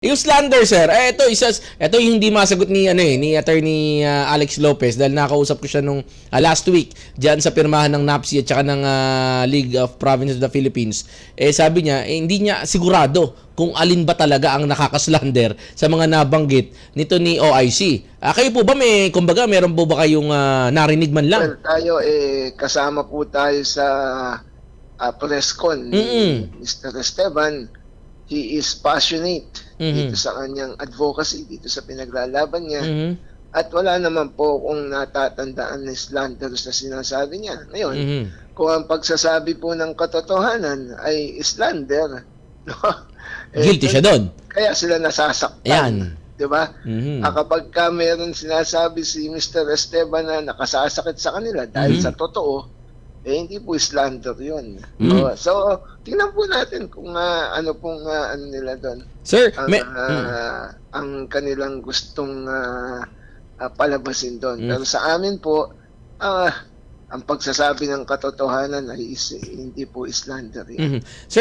Yung slander, sir, eh, ito, isa, ito yung hindi masagot ni, ano eh, ni attorney ah, Alex Lopez dahil nakausap ko siya nung ah, last week dyan sa pirmahan ng NAPSI at saka ng ah, League of Provinces of the Philippines. Eh, sabi niya, eh, hindi niya sigurado kung alin ba talaga ang nakakaslander sa mga nabanggit nito ni OIC. Ah, kayo po ba may, kumbaga, meron po ba kayong ah, narinig man lang? Well, tayo eh kasama po tayo sa uh, press con ni Mm-mm. Mr. Esteban. He is passionate Mhm. dito sa kanyang advocacy, dito sa pinaglalaban niya. Mhm. At wala naman po kung natatandaan na slanderous na sinasabi niya. Ngayon, Mhm. kung ang pagsasabi po ng katotohanan ay slander, no? Eh, Guilty siya doon. Kaya sila nasasaktan. Ayan. Di ba? Mhm. Ah, kapag ka meron sinasabi si Mr. Esteban na nakasasakit sa kanila dahil Mhm. sa totoo, eh hindi po slander yun. Mhm. Oh, so, tingnan po natin kung ah, ano pong ah, ano nila doon. Sir, Ang, may, ah, mm. ang kanilang gustong ah, ah, palabasin doon. Mhm. Pero sa amin po, ah, ang pagsasabi ng katotohanan ay is, hindi po slander yun. Mhm. Sir,